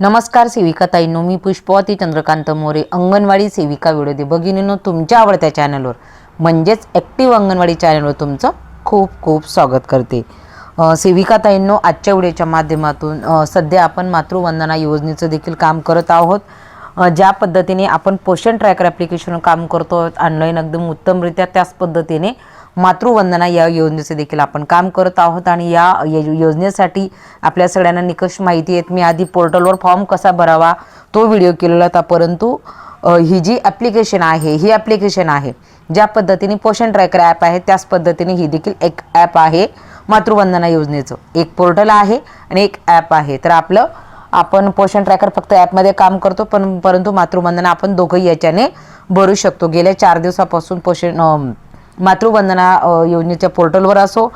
नमस्कार सेविका ताईंनो मी पुष्पवती चंद्रकांत मोरे अंगणवाडी सेविका व्हिडिओ दे भगिनीनो तुमच्या आवडत्या चॅनलवर. म्हणजेच ॲक्टिव्ह अंगणवाडी चॅनलवर तुमचं खूप खूप स्वागत करते. सेविकाताईंनो सेविका ताईंनो आजच्या व्हिडिओच्या माध्यमातून सध्या आपण मातृवंदना योजनेचं देखील काम करत आहोत. ज्या पद्धतीने आपण पोषण ट्रॅकर ॲप्लिकेशन काम करतो ऑनलाईन एकदम उत्तमरित्या त्याच पद्धतीने मातृवंदना या योजनेचं देखील आपण काम करत आहोत आणि या योजनेसाठी आपल्या सगळ्यांना निकष माहिती आहेत. मी आधी पोर्टलवर फॉर्म कसा भरावा तो व्हिडिओ केलेला होता परंतु ही जी ॲप्लिकेशन आहे ही ॲप्लिकेशन आहे ज्या पद्धतीने पोषण ट्रॅकर ॲप आहे त्याच पद्धतीने ही देखील एक ॲप आहे मातृवंदना योजनेचं. एक पोर्टल आहे आणि एक ॲप आहे. तर आपलं आपण पोषण ट्रॅकर फक्त ॲपमध्ये काम करतो पण परंतु मातृवंदना आपण दोघंही याच्याने भरू शकतो. गेल्या चार दिवसापासून पोषण मातृवंदना योजनेच्या पोर्टलवर असो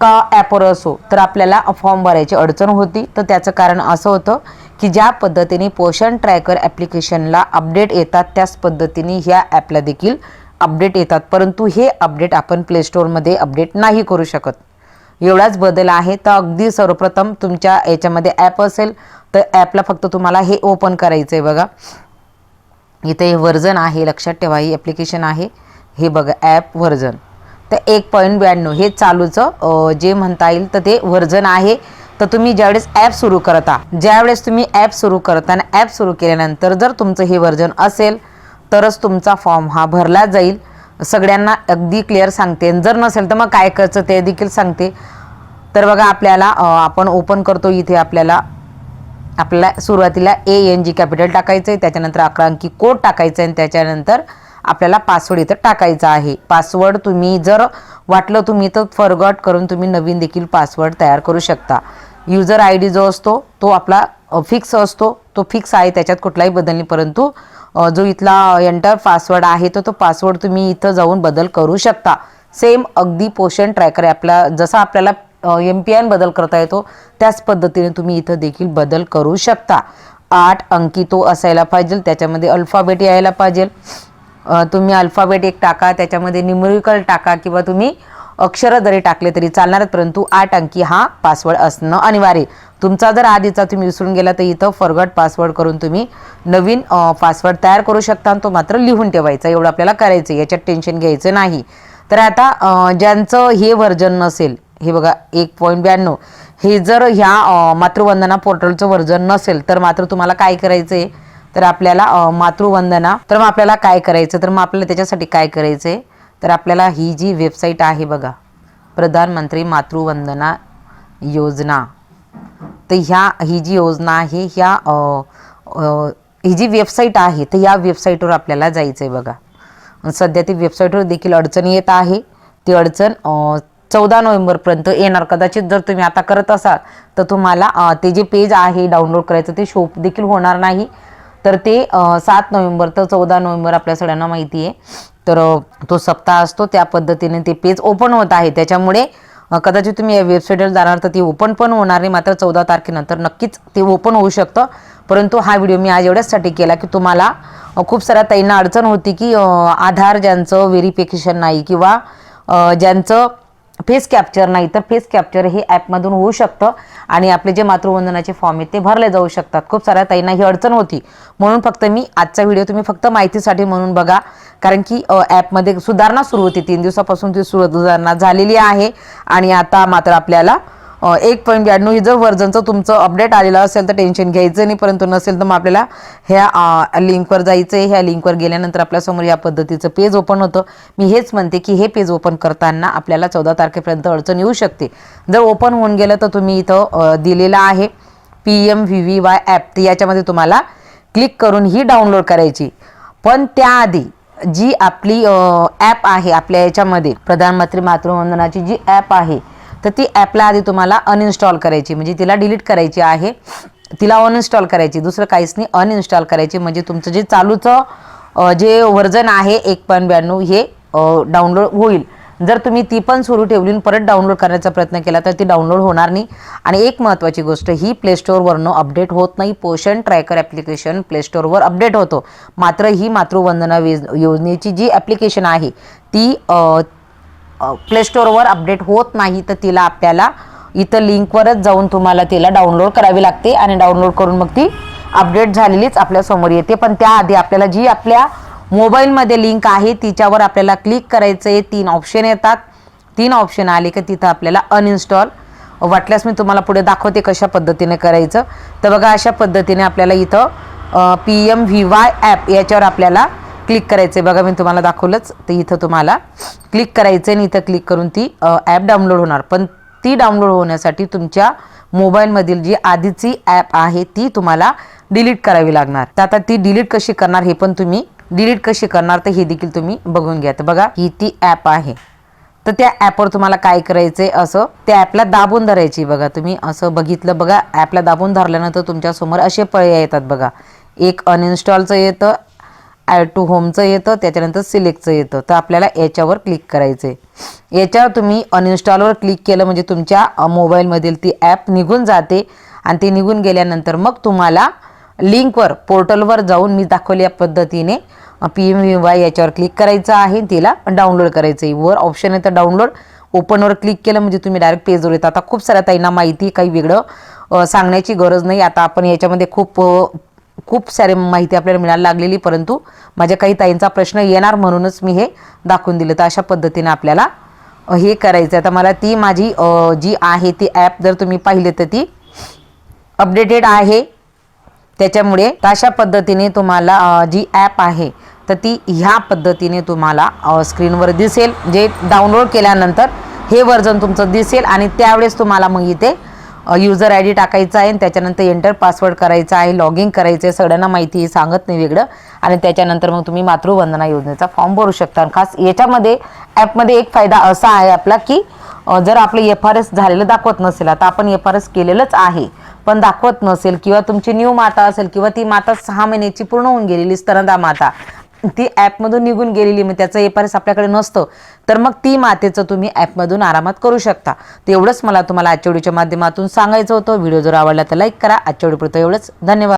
का ॲपवर असो तर आपल्याला फॉर्म भरायची अडचण होती. तर त्याचं कारण असं होतं की ज्या पद्धतीने पोषण ट्रॅकर ॲप्लिकेशनला अपडेट येतात त्याच पद्धतीने ह्या ॲपला देखील अपडेट येतात. परंतु हे अपडेट आपण प्ले स्टोअरमध्ये अपडेट नाही करू शकत. एवढाच बदल आहे. तर अगदी सर्वप्रथम तुमच्या याच्यामध्ये ॲप असेल तर ॲपला फक्त तुम्हाला हे ओपन करायचं आहे बघा. इथे हे व्हर्जन आहे लक्षात ठेवा ही ॲप्लिकेशन आहे. हे बघा ॲप व्हर्जन तर एक पॉईंट ब्याण्णव हे चालूचं जे म्हणता येईल तर ते व्हर्जन आहे. तर तुम्ही ज्यावेळेस ॲप सुरू करता ज्यावेळेस तुम्ही ॲप सुरू करता आणि ॲप सुरू केल्यानंतर जर तुमचं हे व्हर्जन असेल तरच तुमचा फॉर्म हा भरला जाईल. सगळ्यांना अगदी क्लिअर सांगते. आणि जर नसेल तर मग काय करायचं ते देखील सांगते. तर बघा आपल्याला आपण ओपन करतो इथे आपल्याला आपल्याला सुरुवातीला ए एन जी कॅपिटल टाकायचं आहे त्याच्यानंतर अकरा अंकी कोड टाकायचं आहे आणि त्याच्यानंतर आपल्याला पासवर्ड इथं टाकायचा आहे. पासवर्ड तुम्ही जर वाटलं तुम्ही तर फॉरगॉट करून तुम्ही नवीन देखील पासवर्ड तयार करू शकता. युजर आय डी जो असतो तो आपला फिक्स असतो. तो फिक्स आहे त्याच्यात कुठलाही बदल नाही. परंतु जो इथला एंटर पासवर्ड आहे तो तो पासवर्ड तुम्ही इथं जाऊन बदल करू शकता. सेम अगदी पोषण ट्रॅकर आपला जसा आपल्याला एम पी आयन बदल करता येतो त्याच पद्धतीने तुम्ही इथं देखील बदल करू शकता. आठ अंकी तो असायला पाहिजे. त्याच्यामध्ये अल्फाबेट यायला पाहिजे. तुम्ही अल्फाबेट एक टाका त्याच्यामध्ये न्यूमरिकल टाका किंवा तुम्ही अक्षरं जरी टाकले तरी चालणार परंतु आठ अंकी हा पासवर्ड असणं अनिवार्य. तुमचा जर आधीचा तुम्ही विसरून गेला तर इथं फरगट पासवर्ड करून तुम्ही नवीन पासवर्ड तयार करू शकता आणि तो मात्र लिहून ठेवायचा. एवढं आपल्याला करायचं आहे. याच्यात टेन्शन घ्यायचं नाही. तर आता ज्यांचं हे व्हर्जन नसेल हे बघा एक पॉईंट ब्याण्णव. हे जर ह्या मातृवंदना पोर्टलचं व्हर्जन नसेल तर मात्र तुम्हाला काय करायचं आहे तर आपल्याला मातृवंदना. तर मग आपल्याला काय करायचं? तर मग आपल्याला त्याच्यासाठी काय करायचं? आहे तर आपल्याला ही जी वेबसाईट आहे बघा प्रधानमंत्री मातृवंदना योजना. तर ह्या ही जी योजना आहे ह्या ही जी वेबसाईट आहे तर या वेबसाईटवर आपल्याला जायचं आहे बघा सध्या ती वेबसाईटवर देखील अडचण येत आहे. ती अडचण चौदा नोव्हेंबरपर्यंत येणार. कदाचित जर तुम्ही आता करत असाल तर तुम्हाला ते जे पेज आहे डाउनलोड करायचं ते शो देखील होणार नाही. तर ते सात नोव्हेंबर तर चौदा नोव्हेंबर आपल्या सगळ्यांना माहिती आहे. तर तो सप्ताह असतो त्या पद्धतीने ते पेज ओपन होत आहे. त्याच्यामुळे कदाचित तुम्ही या वेबसाईटवर जाणार तर ती ओपन पण होणार नाही. मात्र चौदा तारखेनंतर नक्कीच ते ओपन होऊ शकतं. परंतु हा व्हिडिओ मी आज एवढ्याचसाठी केला की तुम्हाला खूप साऱ्या ताईंना अडचण होती की आधार ज्यांचं व्हेरिफिकेशन नाही किंवा ज्यांचं फेस कॅप्चर नाही तर फेस कॅप्चर हे ॲपमधून होऊ शकतं. आणि आपले जे मातृवंदनाचे फॉर्म आहेत ते भरले जाऊ शकतात. खूप साऱ्या ताईंना ही अडचण होती. म्हणून फक्त मी आजचा व्हिडिओ तुम्ही फक्त माहितीसाठी म्हणून बघा. कारण की ॲपमध्ये सुधारणा सुरू होती. तीन दिवसापासून ती सुधारणा झालेली आहे. आणि आता मात्र आपल्याला एक पॉईंट ब्याण्णव ही जर व्हर्जनचं तुमचं अपडेट आलेलं असेल तर टेन्शन घ्यायचं नाही. परंतु नसेल तर मग आपल्याला ह्या लिंकवर जायचं आहे ह्या लिंकवर गेल्यानंतर आपल्यासमोर या पद्धतीचं पेज ओपन होतं. मी हेच म्हणते की हे पेज ओपन करताना आपल्याला चौदा तारखेपर्यंत अडचण येऊ शकते. जर ओपन होऊन गेलं तर तुम्ही इथं दिलेलं आहे P M V V Y app तर याच्यामध्ये तुम्हाला क्लिक करून ही डाउनलोड करायची. पण त्याआधी जी आपली ॲप आहे आपल्या याच्यामध्ये प्रधानमंत्री मातृवंदनाची जी ॲप आहे तर ती ॲपला आधी तुम्हाला अनइन्स्टॉल करायची म्हणजे तिला डिलीट करायची आहे. तिला अनइन्स्टॉल करायची दुसरं काहीच नाही अनइन्स्टॉल करायची. म्हणजे तुमचं जे चालूचं जे व्हर्जन आहे एक पॉईंट ब्याण्णव हे डाउनलोड होईल. जर तुम्ही ती पण सुरू ठेवली परत डाउनलोड करण्याचा प्रयत्न केला तर ती डाउनलोड होणार नाही. आणि एक महत्त्वाची गोष्ट ही प्लेस्टोअरवरनं अपडेट होत नाही. पोषण ट्रॅकर ॲप्लिकेशन प्लेस्टोअरवर अपडेट होतो. मात्र ही मातृवंदना योजनेची जी ॲप्लिकेशन आहे ती अ, प्ले स्टोअरवर अपडेट होत नाही तर तिला आपल्याला इथं लिंकवरच जाऊन तुम्हाला तिला डाउनलोड करावी लागते आणि डाउनलोड करून मग ती अपडेट झालेलीच आपल्यासमोर येते. पण त्याआधी आपल्याला जी आपल्या मोबाईलमध्ये लिंक आहे तिच्यावर आपल्याला क्लिक करायचं आहे तीन ऑप्शन येतात. तीन ऑप्शन आले की तिथं आपल्याला अनइन्स्टॉल वाटल्यास मी तुम्हाला पुढे दाखवते कशा पद्धतीने करायचं. तर बघा अशा पद्धतीने आपल्याला इथं P M V Y app याच्यावर आपल्याला क्लिक करायचं आहे बघा मी तुम्हाला दाखवलंच. तर इथं तुम्हाला क्लिक करायचं आहे आणि इथं क्लिक करून ती ॲप डाउनलोड होणार. पण ती डाउनलोड होण्यासाठी तुमच्या मोबाईलमधील जी आधीची ॲप आहे ती तुम्हाला डिलीट करावी लागणार. तर आता ती डिलीट कशी करणार हे पण तुम्ही डिलीट कशी करणार तर हे देखील तुम्ही बघून घ्या. तर बघा ही ती ॲप आहे. तर त्या ॲपवर तुम्हाला काय करायचंय असं त्या ॲपला दाबून धरायची बघा तुम्ही. असं बघितलं बघा ॲपला दाबून धरल्यानंतर तुमच्यासमोर असे पर्याय येतात बघा. एक अनइन्स्टॉलचं येतं ॲड टू होमचं येतं त्याच्यानंतर सिलेक्टचं येतं. तर आपल्याला याच्यावर क्लिक करायचं आहे याच्यावर तुम्ही अनइन्स्टॉलवर क्लिक केलं म्हणजे तुमच्या मोबाईलमधील ती ॲप निघून जाते आणि ती निघून गेल्यानंतर मग तुम्हाला लिंकवर पोर्टलवर जाऊन मी दाखवल्या पद्धतीने पी एम व्ही वाय याच्यावर क्लिक करायचं आहे. तिला डाउनलोड करायचं आहे वर ऑप्शन आहे तर डाउनलोड ओपनवर क्लिक केलं म्हणजे तुम्ही डायरेक्ट पेजवर येतात आता खूप साऱ्या ताईंना माहिती काही वेगळं सांगण्याची गरज नाही. आता आपण याच्यामध्ये खूप खूप सारे माहिती आपल्याला मिळायला लागलेली परंतु माझ्या काही ताईंचा प्रश्न येणार म्हणूनच मी हे दाखवून दिलं. तर अशा पद्धतीने आपल्याला हे करायचं आहे आता मला ती माझी जी आहे ती ॲप जर तुम्ही पाहिले तर ती अपडेटेड आहे. त्याच्यामुळे अशा पद्धतीने तुम्हाला जी ॲप आहे तर ती ह्या पद्धतीने तुम्हाला स्क्रीनवर दिसेल. जे डाउनलोड केल्यानंतर हे वर्जन तुमचं दिसेल आणि त्यावेळेस तुम्हाला मग इथे युजर आय डी टाकायचा आहे आणि त्याच्यानंतर एंटर पासवर्ड करायचा आहे लॉग इन करायचं आहे सगळ्यांना माहिती आहे, सांगत नाही वेगळं. आणि त्याच्यानंतर मग तुम्ही मातृवंदना योजनेचा फॉर्म भरू शकता. आणि खास याच्यामध्ये ॲपमध्ये एक फायदा असा आहे आपला की जर आपलं एफ आर एस झालेलं दाखवत नसेल आता आपण एफ आर एस केलेलंच आहे पण दाखवत नसेल किंवा तुमची न्यू माता असेल किंवा ती माता सहा महिन्याची पूर्ण होऊन गेलेली स्तनदा माता ती ॲपमधून निघून गेलेली मग त्याचं एफ आपल्याकडे नसतं. तर मग ती मातेचं तुम्ही ॲपमधून आरामात करू शकता. तेवढंच मला तुम्हाला आजच्या व्हिडिओच्या माध्यमातून सांगायचं होतं. व्हिडिओ जर आवडला तर लाईक करा. आजच्या व्हिडिओपुरतं एवढंच. धन्यवाद.